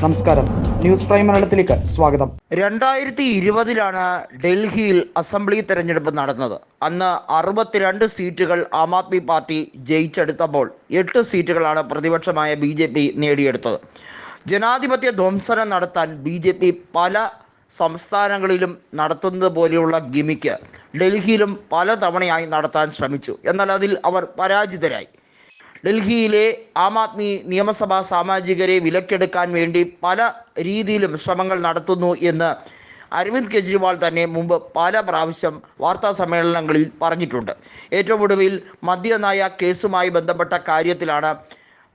നമസ്കാരം. News prime മലയാളത്തിലേക്ക് സ്വാഗതം. രണ്ടായിരത്തി ഇരുപതിലാണ് ഡൽഹിയിൽ അസംബ്ലി തെരഞ്ഞെടുപ്പ് നടന്നത്. അന്ന് അറുപത്തിരണ്ട് സീറ്റുകൾ ആം ആദ്മി പാർട്ടി ജയിച്ചെടുത്തപ്പോൾ എട്ട് സീറ്റുകളാണ് പ്രതിപക്ഷമായ ബി ജെ പി നേടിയെടുത്തത്. ജനാധിപത്യ ധ്വംസനം നടത്താൻ ബി ജെ പി പല സംസ്ഥാനങ്ങളിലും നടത്തുന്നത് പോലെയുള്ള ഗിമിക്ക് ഡൽഹിയിലും പല തവണയായി നടത്താൻ ശ്രമിച്ചു. എന്നാൽ അതിൽ അവർ പരാജിതരായി. ഡൽഹിയിലെ ആം ആദ്മി നിയമസഭാ സാമാജികരെ വിലക്കെടുക്കാൻ വേണ്ടി പല രീതിയിലും ശ്രമങ്ങൾ നടത്തുന്നു എന്ന് അരവിന്ദ് കെജ്രിവാൾ തന്നെ മുമ്പ് പല പ്രാവശ്യം വാർത്താ സമ്മേളനങ്ങളിൽ പറഞ്ഞിട്ടുണ്ട്. ഏറ്റവും ഒടുവിൽ മദ്യനായ കേസുമായി ബന്ധപ്പെട്ട കാര്യത്തിലാണ്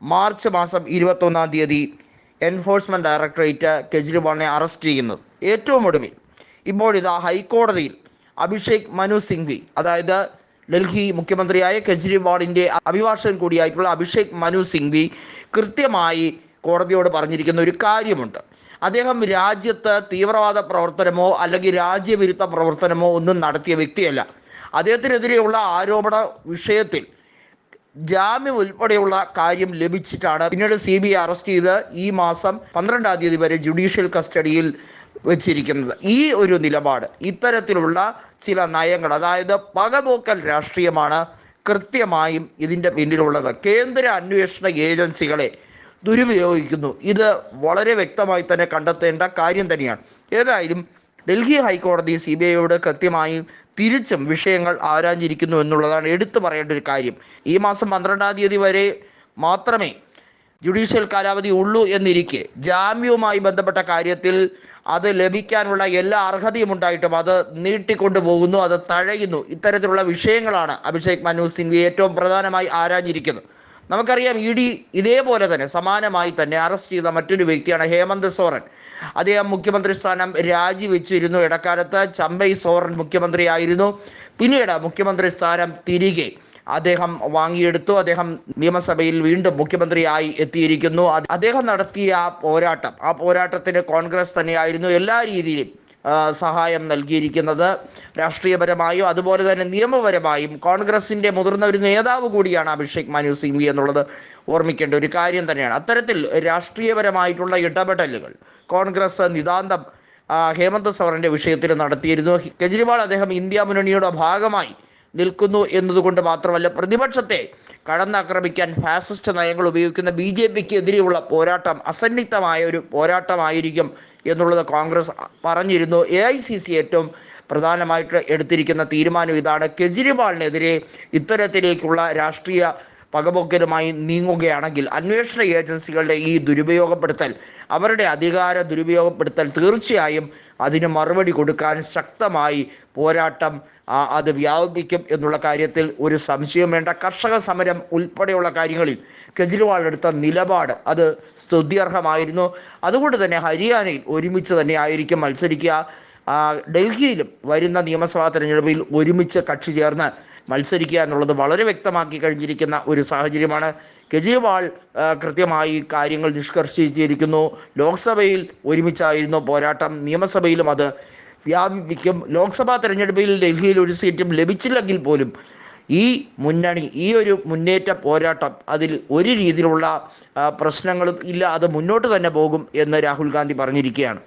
മാർച്ച് മാസം ഇരുപത്തൊന്നാം തീയതി എൻഫോഴ്സ്മെന്റ് ഡയറക്ടറേറ്റ് കെജ്രിവാളിനെ അറസ്റ്റ് ചെയ്യുന്നത്. ഏറ്റവും ഒടുവിൽ ഇപ്പോഴിതാ ഹൈക്കോടതിയിൽ അഭിഷേക് മനു സിംഗ്വി അതായത് ഡൽഹി മുഖ്യമന്ത്രിയായ കെജ്രിവാളിന്റെ അഭിഭാഷകൻ കൂടിയായിട്ടുള്ള അഭിഷേക് മനു സിംഗ്വി കൃത്യമായി കോടതിയോട് പറഞ്ഞിരിക്കുന്ന ഒരു കാര്യമുണ്ട്. അദ്ദേഹം രാജ്യത്ത് തീവ്രവാദ പ്രവർത്തനമോ അല്ലെങ്കിൽ രാജ്യവിരുദ്ധ പ്രവർത്തനമോ ഒന്നും നടത്തിയ വ്യക്തിയല്ല. അദ്ദേഹത്തിനെതിരെയുള്ള ആരോപണ വിഷയത്തിൽ ജാമ്യം ഉൾപ്പെടെയുള്ള കാര്യം ലഭിച്ചിട്ടാണ് പിന്നീട് സി ബി അറസ്റ്റ് ചെയ്ത് ഈ മാസം പന്ത്രണ്ടാം തീയതി വരെ ജുഡീഷ്യൽ കസ്റ്റഡിയിൽ വെച്ചിരിക്കുന്നത്. ഈ ഒരു നിലപാട് ഇത്തരത്തിലുള്ള ചില നയങ്ങൾ അതായത് പകപോക്കൽ രാഷ്ട്രീയമാണ് കൃത്യമായും ഇതിന്റെ പിന്നിലുള്ളത്. കേന്ദ്ര അന്വേഷണ ഏജൻസികളെ ദുരുപയോഗിക്കുന്നു. ഇത് വളരെ വ്യക്തമായി തന്നെ കണ്ടെത്തേണ്ട കാര്യം തന്നെയാണ്. ഏതായാലും ഡൽഹി ഹൈക്കോടതി സി ബി ഐയോട് കൃത്യമായും തിരിച്ചും വിഷയങ്ങൾ ആരാഞ്ഞിരിക്കുന്നു എന്നുള്ളതാണ് എടുത്തു പറയേണ്ട ഒരു കാര്യം. ഈ മാസം പന്ത്രണ്ടാം തീയതി വരെ മാത്രമേ ജുഡീഷ്യൽ കാലാവധി ഉള്ളൂ എന്നിരിക്കെ ജാമ്യവുമായി ബന്ധപ്പെട്ട കാര്യത്തിൽ അത് ലഭിക്കാനുള്ള എല്ലാ അർഹതയും ഉണ്ടായിട്ടും അത് നീട്ടിക്കൊണ്ടു പോകുന്നു അത് തഴയുന്നു. ഇത്തരത്തിലുള്ള വിഷയങ്ങളാണ് അഭിഷേക് മനു സിംഗ്വി ഏറ്റവും പ്രധാനമായി ആരാഞ്ഞിരിക്കുന്നത്. നമുക്കറിയാം ഇ ഡി ഇതേപോലെ തന്നെ സമാനമായി തന്നെ അറസ്റ്റ് ചെയ്ത മറ്റൊരു വ്യക്തിയാണ് ഹേമന്ത് സോറൻ. അദ്ദേഹം മുഖ്യമന്ത്രി സ്ഥാനം രാജിവെച്ചിരുന്നു. ഇടക്കാലത്ത് ചമ്പൈ സോറൻ മുഖ്യമന്ത്രിയായിരുന്നു. പിന്നീട് മുഖ്യമന്ത്രി സ്ഥാനം തിരികെ. അദ്ദേഹം വാങ്ങിയെടുത്തു. അദ്ദേഹം നിയമസഭയിൽ വീണ്ടും മുഖ്യമന്ത്രിയായി എത്തിയിരിക്കുന്നു. അദ്ദേഹം നടത്തിയ പോരാട്ടം ആ പോരാട്ടത്തിന് കോൺഗ്രസ് തന്നെയായിരുന്നു എല്ലാ രീതിയിലും സഹായം നൽകിയിരിക്കുന്നത്. രാഷ്ട്രീയപരമായും അതുപോലെ തന്നെ നിയമപരമായും കോൺഗ്രസിന്റെ മുതിർന്ന ഒരു നേതാവ് കൂടിയാണ് അഭിഷേക് മനു സിംഗ്വി എന്നുള്ളത് ഓർമ്മിക്കേണ്ട ഒരു കാര്യം തന്നെയാണ്. അത്തരത്തിൽ രാഷ്ട്രീയപരമായിട്ടുള്ള ഇടപെടലുകൾ കോൺഗ്രസ് നിതാന്തം ഹേമന്ത് സോറന്റെ വിഷയത്തിൽ നടത്തിയിരുന്നു. കെജ്രിവാൾ അദ്ദേഹം ഇന്ത്യ മുന്നണിയുടെ ഭാഗമായി നിൽക്കുന്നു എന്നതുകൊണ്ട് മാത്രമല്ല പ്രതിപക്ഷത്തെ കടന്നാക്രമിക്കാൻ ഫാസിസ്റ്റ് നയങ്ങൾ ഉപയോഗിക്കുന്ന ബി ജെ പിക്ക് എതിരെയുള്ള പോരാട്ടം അസന്നിഗ്ധമായ ഒരു പോരാട്ടമായിരിക്കും എന്നുള്ളത് കോൺഗ്രസ് പറഞ്ഞിരുന്നു. എ ഐ സി സി ഏറ്റവും പ്രധാനമായിട്ട് എടുത്തിരിക്കുന്ന തീരുമാനം ഇതാണ്. കെജ്രിവാളിനെതിരെ ഇത്തരത്തിലേക്കുള്ള രാഷ്ട്രീയ പകപോക്കലുമായി നീങ്ങുകയാണെങ്കിൽ അന്വേഷണ ഏജൻസികളുടെ ഈ ദുരുപയോഗപ്പെടുത്തൽ അവരുടെ അധികാര ദുരുപയോഗപ്പെടുത്തൽ തീർച്ചയായും അതിന് മറുപടി കൊടുക്കാൻ ശക്തമായി പോരാട്ടം അത് വ്യാപിപ്പിക്കും എന്നുള്ള കാര്യത്തിൽ ഒരു സംശയം വേണ്ട. കർഷക സമരം ഉൾപ്പെടെയുള്ള കാര്യങ്ങളിൽ കെജ്രിവാൾ എടുത്ത നിലപാട് അത് സ്തുത്യർഹമായിരുന്നു. അതുകൊണ്ട് തന്നെ ഹരിയാനയിൽ ഒരുമിച്ച് തന്നെ ആയിരിക്കും മത്സരിക്കുക. ഡൽഹിയിലും വരുന്ന നിയമസഭാ തെരഞ്ഞെടുപ്പിൽ ഒരുമിച്ച് കക്ഷി ചേർന്ന് മത്സരിക്കുക എന്നുള്ളത് വളരെ വ്യക്തമാക്കി കഴിഞ്ഞിരിക്കുന്ന ഒരു സാഹചര്യമാണ്. കെജ്രിവാൾ കൃത്യമായി കാര്യങ്ങൾ നിഷ്കർഷിച്ചിരിക്കുന്നു. ലോക്സഭയിൽ ഒരുമിച്ചായിരുന്നു പോരാട്ടം. നിയമസഭയിലും അത് വ്യാപിക്കും ലോക്സഭാ തെരഞ്ഞെടുപ്പിൽ ഡൽഹിയിൽ ഒരു സീറ്റും ലഭിച്ചില്ലെങ്കിൽ പോലും ഈ മുന്നണി ഈ ഒരു മുന്നേറ്റ പോരാട്ടം അതിൽ ഒരു രീതിയിലുള്ള പ്രശ്നങ്ങളും ഇല്ല. അത് മുന്നോട്ട് തന്നെ പോകും എന്ന് രാഹുൽ ഗാന്ധി പറഞ്ഞിരിക്കുകയാണ്.